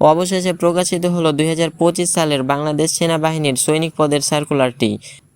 অবশেষে প্রকাশিত হলো দুই হাজার পঁচিশ সালের বাংলাদেশ সেনাবাহিনীর সৈনিক পদের সার্কুলারটি।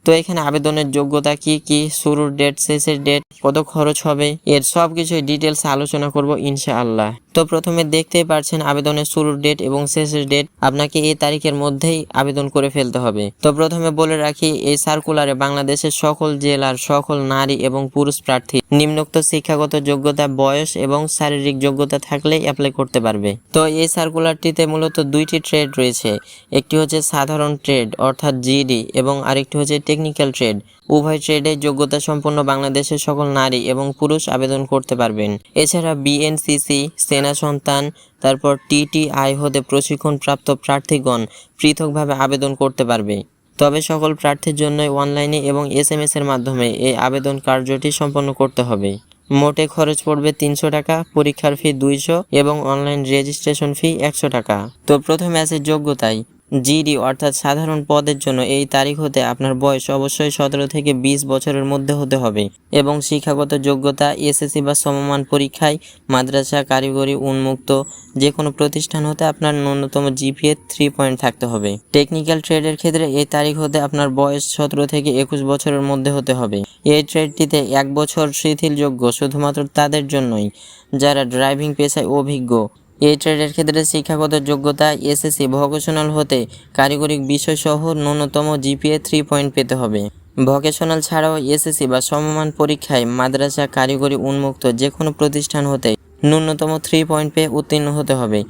তো এখানে আবেদনের যোগ্যতা কি কি, শুরুর ডেট শেষের ডেট কত খরচ হবে, এর সব কিছুই ডিটেলস আলোচনা করব ইনশাআল্লাহ। তো প্রথমে দেখতেই পারছেন আবেদনের শুরুর ডেট এবং শেষের ডেট আপনাকে এই তারিখের মধ্যেই আবেদন করে ফেলতে হবে। তো প্রথমে বলে রাখি, এই সার্কুলারে বাংলাদেশের সকল জেলার সকল নারী এবং পুরুষ প্রার্থী নিম্নোক্ত শিক্ষাগত যোগ্যতা, বয়স এবং শারীরিক যোগ্যতা থাকলে অ্যাপ্লাই করতে পারবে। তো এই সার্কুলারটিতে মূলত দুইটি ট্রেড রয়েছে। একটি হচ্ছে সাধারণ ট্রেড অর্থাৎ জিডি এবং আরেকটি হচ্ছে টেকনিক্যাল ট্রেড উভয় ট্রেডে যোগ্যতা সম্পন্ন বাংলাদেশের সকল নারী এবং পুরুষ আবেদন করতে পারবেন। এছাড়া বিএনসিসি সেনা সন্তান, তারপর টিটিআই হতে প্রশিক্ষণপ্রাপ্ত প্রার্থীগণ পৃথকভাবে আবেদন করতে পারবে। তবে সকল প্রার্থীর জন্যই অনলাইনে এবং এস এম এর মাধ্যমে এই আবেদন কার্যটি সম্পন্ন করতে হবে। মোটে খরচ পড়বে তিনশো টাকা, পরীক্ষার ফি দুইশো এবং অনলাইন রেজিস্ট্রেশন ফি একশো টাকা। তো প্রথম অ্যাসের যোগ্যতায় জিডি অর্থাৎ সাধারণ পদের জন্য এই তারিখ হতে আপনার বয়স অবশ্যই সতেরো থেকে বিশ বছরের মধ্যে হতে হবে এবং শিক্ষাগত যোগ্যতা, এসএসসি বা সমমান পরীক্ষায়, মাদ্রাসা, কারিগরি, উন্মুক্ত যে কোনো প্রতিষ্ঠান হতে আপনার ন্যূনতম জিপিএ থ্রি পয়েন্ট থাকতে হবে। টেকনিক্যাল ট্রেডের ক্ষেত্রে এই তারিখ হতে আপনার বয়স সতেরো থেকে একুশ বছরের মধ্যে হতে হবে। এই ট্রেডটিতে এক বছর শিথিলযোগ্য শুধুমাত্র তাদের জন্যই, যারা ড্রাইভিং পেশায় অভিজ্ঞ এই ট্রেডের ক্ষেত্রে শিক্ষাগত যোগ্যতা এসএসসি ভোকেশনাল হতে কারিগরিক বিষয়সহ ন্যূনতম জিপিএ থ্রি পয়েন্ট পেতে হবে। ভোকেশনাল ছাড়াও এসএসসি বা সমমান পরীক্ষায় মাদ্রাসা কারিগরি উন্মুক্ত যে কোনো প্রতিষ্ঠান হতে ন্যূনতম থ্রি পয়েন্ট পেয়ে উত্তীর্ণ হতে হবে।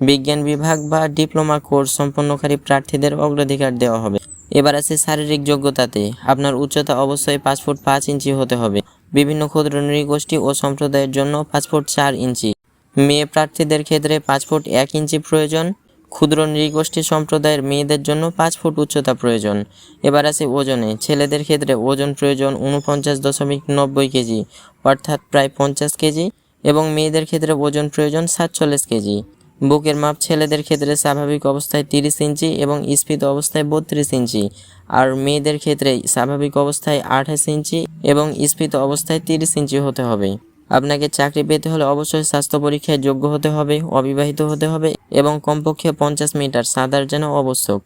বিজ্ঞান বিভাগ বা ডিপ্লোমা কোর্স সম্পন্নকারী প্রার্থীদের অগ্রাধিকার দেওয়া হবে। এবার আছে শারীরিক যোগ্যতাতে। আপনার উচ্চতা অবশ্যই পাঁচ ফুট পাঁচ ইঞ্চি হতে হবে। বিভিন্ন ক্ষুদ্র নৃগোষ্ঠী ও সম্প্রদায়ের জন্য পাঁচ ফুট চার ইঞ্চি। মেয়ে প্রার্থীদের ক্ষেত্রে পাঁচ ফুট এক ইঞ্চি প্রয়োজন। ক্ষুদ্র নৃগোষ্ঠী সম্প্রদায়ের মেয়েদের জন্য পাঁচ ফুট উচ্চতা প্রয়োজন। এবার আছে ওজনে। ছেলেদের ক্ষেত্রে ওজন প্রয়োজন উনপঞ্চাশ দশমিক নব্বই কেজি, অর্থাৎ প্রায় পঞ্চাশ কেজি, এবং মেয়েদের ক্ষেত্রে ওজন প্রয়োজন সাতচল্লিশ কেজি। বুকের মাপ ছেলেদের ক্ষেত্রে স্বাভাবিক অবস্থায় তিরিশ ইঞ্চি এবং স্ফীত অবস্থায় বত্রিশ ইঞ্চি, আর মেয়েদের ক্ষেত্রে স্বাভাবিক অবস্থায় আঠাশ ইঞ্চি এবং স্ফীত অবস্থায় তিরিশ ইঞ্চি হতে হবে। আপনাকে চাকরি পেতে হলে অবশ্যই স্বাস্থ্য পরীক্ষায় যোগ্য হতে হবে, অবিবাহিত হতে হবে এবং কমপক্ষে পঞ্চাশ মিটার সাঁতার যেন আবশ্যক।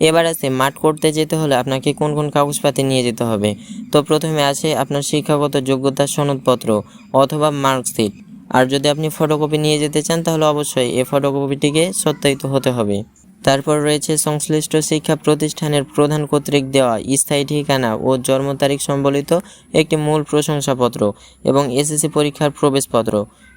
এবার আছে মাঠ করতে যেতে হলে আপনাকে কোন কোন কাগজপাতি নিয়ে যেতে হবে? তো প্রথমে আছে আপনার শিক্ষাগত যোগ্যতার সনদপত্র অথবা মার্কশিট। আর যদি আপনি ফটোকপি নিয়ে যেতে চান তাহলে অবশ্যই এই ফটোকপিটিকে সত্যায়িত হতে হবে। তারপর রয়েছে সংশ্লিষ্ট শিক্ষা প্রতিষ্ঠানের প্রধান কর্তৃক দেওয়া স্থায়ী ঠিকানা ও জন্ম তারিখ সম্বলিত একটি মূল প্রশংসাপত্র এবং এসএসসি পরীক্ষার প্রবেশপত্র।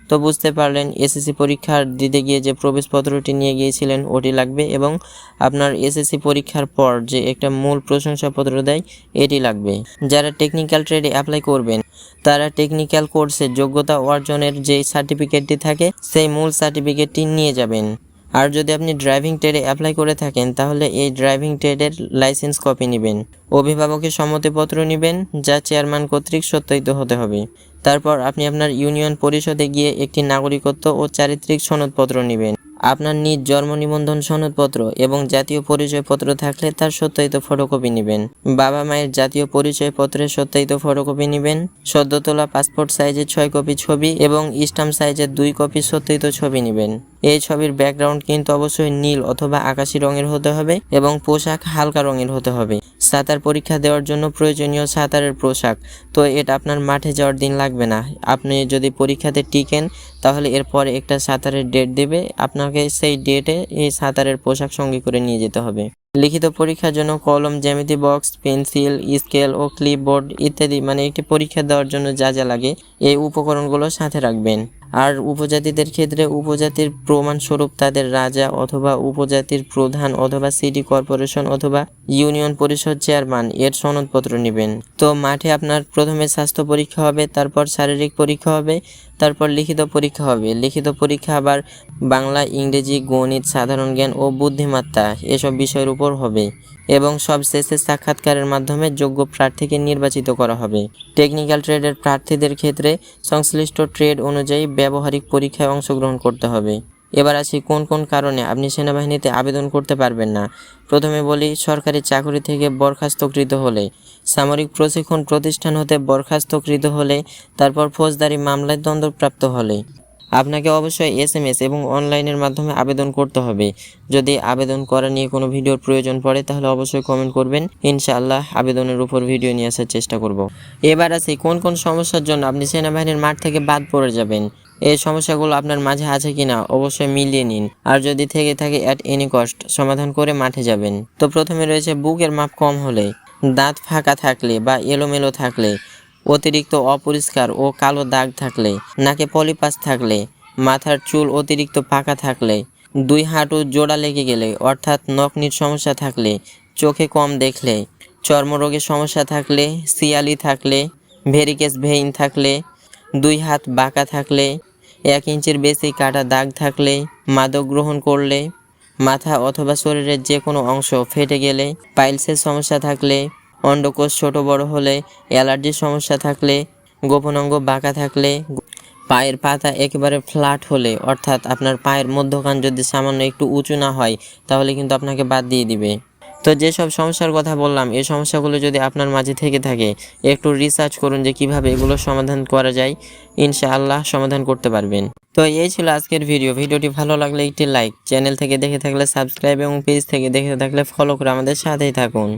তো বুঝতে পারলেন, এসএসসি পরীক্ষার দিতে গিয়ে যে প্রবেশপত্রটি নিয়ে গিয়েছিলেন ওটি লাগবে এবং আপনার এসএসসি পরীক্ষার পর যে একটা মূল প্রশংসাপত্র দেয়, এটি লাগবে। যারা টেকনিক্যাল ট্রেডে অ্যাপ্লাই করবেন, তারা টেকনিক্যাল কোর্সে যোগ্যতা অর্জনের যে সার্টিফিকেটটি থাকে, সেই মূল সার্টিফিকেটটি নিয়ে যাবেন। আর যদি আপনি ড্রাইভিং ট্রেডে অ্যাপ্লাই করে থাকেন, তাহলে এই ড্রাইভিং ট্রেডের লাইসেন্স কপি নেবেন। অভিভাবকের সম্মতিপত্র নেবেন, যা চেয়ারম্যান কর্তৃক সত্যায়িত হতে হবে। তারপর আপনি আপনার ইউনিয়ন পরিষদে গিয়ে একটি নাগরিকত্ব ও চারিত্রিক সনদপত্র নেবেন। আপনার নিজ জন্ম নিবন্ধন সনদপত্র এবং জাতীয় পরিচয়পত্র থাকলে তার সত্যায়িত ফটোকপি নেবেন। বাবা মায়ের জাতীয় পরিচয়পত্রের সত্যায়িত ফটোকপি নেবেন সদ্য তোলা পাসপোর্ট সাইজের ছয় কপি ছবি এবং স্টাম্প সাইজের দুই কপি সত্যায়িত ছবি নেবেন। এই ছবির ব্যাকগ্রাউন্ড কিন্তু অবশ্যই নীল অথবা আকাশি রঙের হতে হবে এবং পোশাক হালকা রঙের হতে হবে। সাঁতার পরীক্ষা দেওয়ার জন্য প্রয়োজনীয় সাঁতারের পোশাক। তো এটা আপনার মাঠে যাওয়ার দিন লাগবে না। আপনি যদি পরীক্ষাতে টিকেন, তাহলে এরপরে একটা সাঁতারের ডেট দেবে। আপনাকে সেই ডেটে এই সাঁতারের পোশাক সঙ্গে করে নিয়ে যেতে হবে। লিখিত পরীক্ষার জন্য কলম, জ্যামিতি বক্স পেন্সিল স্কেল ও ক্লিপবোর্ড ইত্যাদি মানে একটি পরীক্ষা দেওয়ার জন্য যা যা লাগে, এই উপকরণগুলো সাথে রাখবেন। আর উপজাতিদের ক্ষেত্রে উপজাতির প্রমাণস্বরূপ তাদের রাজা অথবা উপজাতির প্রধান অথবা সিটি কর্পোরেশন অথবা ইউনিয়ন পরিষদ চেয়ারম্যান এর সনদপত্র নেবেন। তো মাঠে আপনার প্রথমে স্বাস্থ্য পরীক্ষা হবে, তারপর শারীরিক পরীক্ষা হবে, তারপর লিখিত পরীক্ষা হবে। লিখিত পরীক্ষা আবার বাংলা, ইংরেজি, গণিত, সাধারণ জ্ঞান ও বুদ্ধিমত্তা এসব বিষয়ের উপর হবে এবং সব সবশেষে সাক্ষাৎকারের মাধ্যমে যোগ্য প্রার্থীকে নির্বাচিত করা হবে। টেকনিক্যাল ট্রেডের প্রার্থীদের ক্ষেত্রে সংশ্লিষ্ট ট্রেড অনুযায়ী ব্যবহারিক পরীক্ষায় অংশগ্রহণ করতে হবে। এবার আসি কোন কোন কারণে আপনি সেনাবাহিনীতে আবেদন করতে পারবেন না। প্রথমে বলি, সরকারি চাকরি থেকে বরখাস্তকৃত হলে। সামরিক প্রশিক্ষণ প্রতিষ্ঠান হতে বরখাস্তকৃত হলে, তারপর ফৌজদারি মামলায় দণ্ডপ্রাপ্ত হলে। আপনাকে অবশ্যই এস এম এস এবং অনলাইনের মাধ্যমে আবেদন করতে হবে। যদি আবেদন করা নিয়ে কোনো ভিডিওর প্রয়োজন পড়ে, তাহলে অবশ্যই কমেন্ট করবেন। ইনশাআল্লাহ আবেদনের উপর ভিডিও নিয়ে আসার চেষ্টা করব। এবার আসি কোন কোন সমস্যার জন্য আপনি সেনাবাহিনীর মাঠ থেকে বাদ পড়ে যাবেন। এই সমস্যাগুলো আপনার মাঝে আছে কিনা অবশ্যই মিলিয়ে নিন। আর যদি থেকে থাকে অ্যাট এনি কস্ট সমাধান করে মাঠে যাবেন। তো প্রথমে রয়েছে, বুকের মাপ কম হলে, দাঁত ফাঁকা থাকলে বা এলোমেলো থাকলে, অতিরিক্ত অপরিষ্কার ও কালো দাগ থাকলে, নাকে পলিপাস থাকলে, মাথার চুল অতিরিক্ত পাকা থাকলে, দুই হাঁটু জোড়া লেগে গেলে, অর্থাৎ নকনির সমস্যা থাকলে, চোখে কম দেখলে চর্মরোগের সমস্যা থাকলে সিয়ালি থাকলে, ভেরিকেস ভেইন থাকলে, দুই হাত বাঁকা থাকলে এক ইঞ্চির বেশি কাটা দাগ থাকলে মাদক গ্রহণ করলে মাথা অথবা শরীরের যে কোনো অংশ ফেটে গেলে পাইলসের সমস্যা থাকলে, অন্ডকোষ ছোট বড় হলে অ্যালার্জির সমস্যা থাকলে, গোপন অঙ্গ বাঁকা থাকলে পায়ের পাতা একেবারে ফ্ল্যাট হলে, অর্থাৎ আপনার পায়ের মধ্যখান যদি সামান্য একটু উঁচু না হয়, তাহলে কিন্তু আপনাকে বাদ দিয়ে দিবে। তো যেসব সমস্যার কথা বললাম, এই সমস্যাগুলো যদি আপনার মাঝে থেকে থাকে, একটু রিসার্চ করুন যে কীভাবে এগুলো সমাধান করা যায়। ইনশাআল্লাহ সমাধান করতে পারবেন। তো এই ছিল আজকের ভিডিও ভিডিওটি ভালো লাগলে একটি লাইক চ্যানেল থেকে দেখে থাকলে সাবস্ক্রাইব এবং পেজ থেকে দেখে থাকলে ফলো করে আমাদের সাথেই থাকুন।